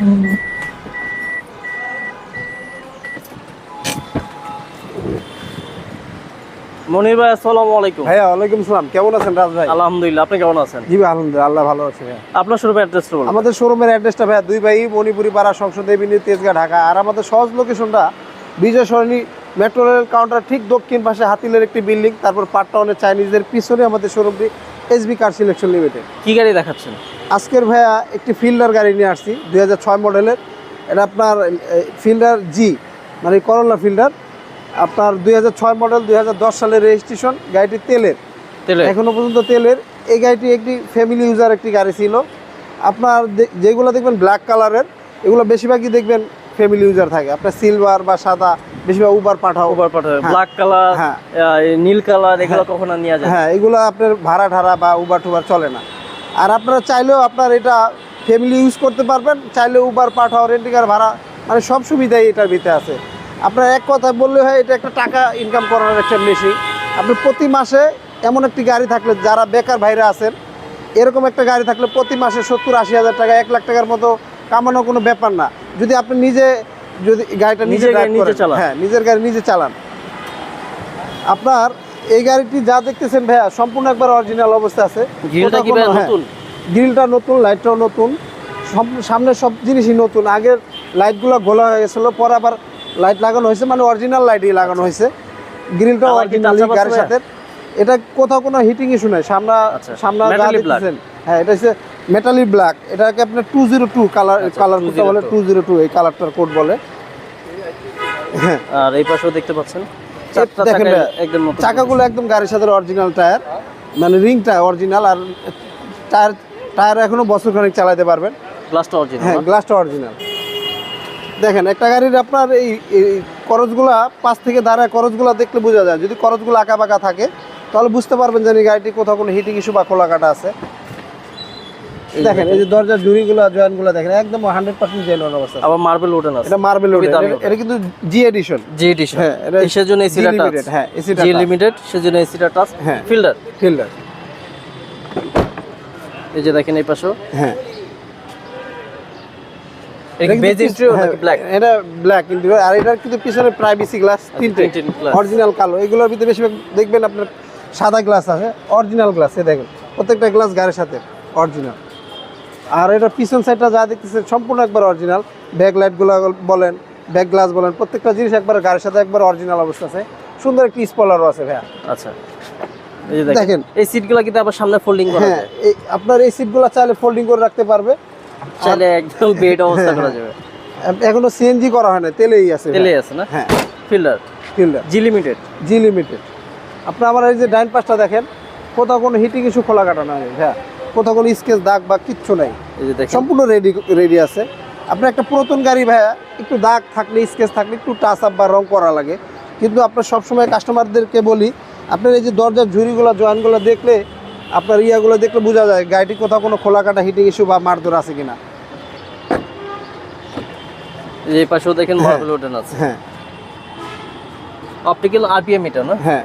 মনির ভাই আসসালামু আলাইকুম। ভাইয়া ওয়ালাইকুম সালাম। কেমন আছেন রাজ ভাই? আলহামদুলিল্লাহ আপনি কেমন আছেন? জি ভাই আলহামদুলিল্লাহ আল্লাহ ভালো আছে আপনার শোরুমের অ্যাড্রেসটা বলুন। আমাদের শোরুমের অ্যাড্রেসটা ভাইয়া দুই ভাই মণিপুরি পাড়া সংসদ এভিনিউ তেজগাঁ ঢাকা। আর আমাদের সহজ লোকেশনটা Bijoy Sarani metro rail counter ঠিক দক্ষিণ পাশে হাতিলের একটি বিল্ডিং তারপর পাটটাউনের চাইনিজদের পিছনে আমাদের শোরুমটি এসবি কার সিলেকশন লিমিটেড কি গাড়ি দেখাচ্ছেন? আজকের ভাইয়া একটি ফিল্ডার গাড়ি নিয়ে আসছি দুই হাজার ছয় মডেলের। এটা আপনার ফিল্ডার জি মানে করোলা ফিল্ডার। আপনার দুই হাজার ছয় মডেল দুই হাজার দশ সালের রেজিস্ট্রেশন গাড়িটি তেলের। তেলে এখনও পর্যন্ত তেলের। এই গাড়িটি একটি ফ্যামিলি ইউজার একটি গাড়ি ছিল। আপনার যেগুলো দেখবেন ব্ল্যাক কালারের এগুলো বেশিরভাগই দেখবেন ফ্যামিলি ইউজার থাকে। আপনার সিলভার বা সাদা বেশিরভাগ উবার পাঠাও। পাঠাবে হ্যাঁ। ব্ল্যাক কালার হ্যাঁ। নীল কালার এগুলো কখনো নেওয়া যায়? হ্যাঁ এগুলো আপনার ভাড়া ঠাড়া বা উবার টুবার চলে না। আর আপনারা চাইলেও আপনার এটা ফ্যামিলি ইউজ করতে পারবেন চাইলে উবার পাঠাও রেন্টিকার ভাড়া মানে সব সুবিধাই এটার ভিতরে আছে। আপনার এক কথা বললে হয় এটা একটা টাকা ইনকাম করার একটা মেশিন আপনি প্রতি মাসে এমন একটি গাড়ি থাকলে যারা বেকার ভাইরা আছেন এরকম একটা গাড়ি থাকলে প্রতি মাসে সত্তর আশি হাজার টাকা এক লাখ টাকার মতো কামানো কোনো ব্যাপার না। যদি আপনি নিজে যদি গাড়িটা নিজে নিজের গাড়ি নিজে চালান। হ্যাঁ নিজের গাড়ি নিজে চালান। আপনার এই গাড়িটি যা দেখতেছেন ভাইয়া সম্পূর্ণ একবার অরিজিনাল অবস্থা আছে। গ্রিলটা হ্যাঁ, নতুন? গ্রিলটা নতুন লাইটটাও নতুন। সামনের সব জিনিসই নতুন। আগের লাইটগুলো গোলা হয়ে গেছিল পরে আবার লাইট লাগানো হয়েছে মানে অরিজিনাল লাইটই লাগানো হয়েছে। গ্রিলটা অরিজিনাল গাড়ির সাথে। এটা কোথাও কোনো হিটিং ইস্যু নাই। সামনে আচ্ছা, সামনে যা দেখতেছেন। হ্যাঁ এটা হচ্ছে মেটালি ব্ল্যাক এটাকে আপনার two zero two colour colour বলে 202 টু জিরো টু এই কালারটার কোড বলে। হ্যাঁ। আর এই পাশেও দেখতে পাচ্ছেন? দেখেন চাকাগুলো একদম গাড়ির সাথে অরিজিনাল টায়ার মানে রিংটা অরিজিনাল আর টায়ার টায়ার এখনও বছর খানিক চালাতে পারবেন। গ্লাসটা অরিজিনাল হ্যাঁ গ্লাসটা অরিজিনাল দেখেন একটা গাড়ির আপনার এই করজগুলা পাশ থেকে দাঁড়ায় করজগুলা দেখলে বোঝা যায়। যদি করজগুলো আঁকা বাঁকা থাকে তাহলে বুঝতে পারবেন যে গাড়িটি কোথাও কোনো হিটিং ইস্যু বা খোলা কাটা আছে। দেখেন এই যে দরজার জুড়িগুলো জয়েন্টগুলো দেখেন একদম হান্ড্রেড পার্সেন্ট জেনুয়ান অবস্থা আবার মার্বেল এটা মার্বেল এটা কিন্তু জি এডিশন জি এডিশন হ্যাঁ, এটা এসের জন্য এসি G টাচ হ্যাঁ, AC টা জি লিমিটেড সেজন্য এসিটা টাচ হ্যাঁ। ফিল্ডার ফিল্ডার এই যে দেখেন এই পাশেও। হ্যাঁ। এটা বেজ ইন্ট্রিও নাকি ব্ল্যাক এটা ব্ল্যাক ইন্টেরিয়র আর এটার কিন্তু পিছনে প্রাইভেসি গ্লাস তিনটে। তিনটে অরিজিনাল কালো। এগুলোর ভিতরে বেশিরভাগ দেখবেন আপনার সাদা গ্লাস আছে অরিজিনাল গ্লাস এ দেখেন। প্রত্যেকটা গ্লাস গাড়ির সাথে অরিজিনাল আর এটা পিছন সাইডটা যা দেখতেছেন সম্পূর্ণ একবার অরিজিনাল ব্যাক লাইটগুলো বলেন ব্যাক গ্লাস বলেন প্রত্যেকটা জিনিস একবার গাড়ির সাথে একবার অরিজিনাল অবস্থা আছে। সুন্দর একটি স্পলারও আছে ভাইয়া। আচ্ছা। দেখেন। এই সিটগুলো কিন্তু আবার সামনে ফোল্ডিং করা হ্যাঁ আপনার এই সিটগুলো চাইলে ফোল্ডিং করে রাখতে পারবে। চাইলে একদম বেড অবস্থা করা যাবে। এখনও সিএনজি করা হয় না তেলেই আছে তেলে আছে না? হ্যাঁ। Fielder fielder G limited G limited আপনি আমার এই যে ডাইন পাশটা দেখেন কোথাও কোনো হিটিং ইস্যু খোলা কাটা নাই হ্যাঁ কোথাও কোনো স্কেচ দাগ বা কিচ্ছু নাই। সম্পূর্ণ রেডি রেডি আছে। আপনার একটা পুরাতন গাড়ি ভাইয়া একটু দাগ থাকলে স্কেচ থাকলে একটু টাচ আপ বা রং করা লাগে। কিন্তু আপনার সবসময় কাস্টমারদেরকে বলি আপনার এই যে দরজার ঝুড়িগুলো জয়েন্টগুলো দেখলে আপনার ইয়াগুলো দেখলে বোঝা যায় গাড়িটি কোথাও কোনো খোলা কাটা হিটিং ইস্যু বা মারধর আছে কিনা। এই পাশেও দেখেন মার্বেল উঠেন আছে। হ্যাঁ। অপটিক্যাল আরপিএম এটা না? হ্যাঁ।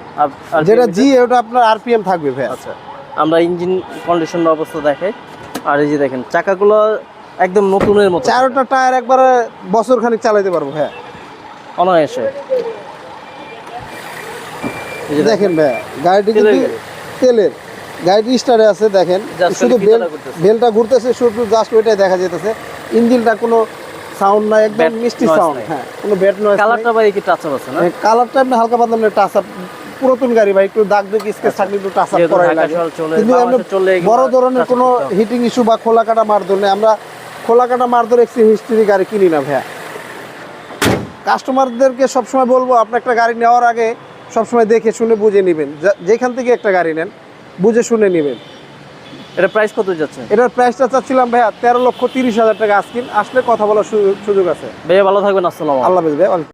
যেটা জি ওটা আপনার আরপিএম থাকবে ভাইয়া। আচ্ছা। আমরা ইঞ্জিন কন্ডিশনের অবস্থা দেখাই। আর এই যে দেখেন চাকাগুলো একদম নতুনের মতো। চারোটা টায়ার একবারে বছর খানিক চালাইতে পারব হ্যাঁ। অনায়াসে। দেখেন ভাইয়া গাড়িটি কিন্তু তেলের গাড়িটি স্টারে আছে দেখেন। শুধু বেল। বেলটা ঘুরতেছে শুধু জাস্ট ওইটাই দেখা যেতেছে ইঞ্জিনটা কোনো সাউন্ড নাই একদম মিষ্টি সাউন্ড হ্যাঁ কোনো ব্যাড নয় কালারটা ভাই কি টাচ আছে না? কালারটা আপনি হালকা পাতলা টাচ আপ পুরাতন গাড়ি ভাই একটু দাগ দুগ স্কেচ থাকলে একটু টাচ আপ করাই লাগে। কিন্তু বড় ধরনের কোনো হিটিং ইস্যু বা খোলা কাটা মারধর নেই। আমরা খোলা কাটা মারধর এক্সি হিস্ট্রি গাড়ি কিনি না ভাইয়া। কাস্টমারদেরকে সবসময় বলব আপনি একটা গাড়ি নেওয়ার আগে সবসময় দেখে শুনে বুঝে নেবেন। যেখান থেকে একটা গাড়ি নেন বুঝে শুনে নেবেন। এটা প্রাইস কত যাচ্ছে? এটার প্রাইসটা চাচ্ছিলাম ভাইয়া তেরো লক্ষ তিরিশ হাজার টাকা আজকিন আসলে কথা বলার সুযোগ- সুযোগ আছে। ভাইয়া ভালো থাকবেন আসসালাম আল্লাহ হাফেজ ভাই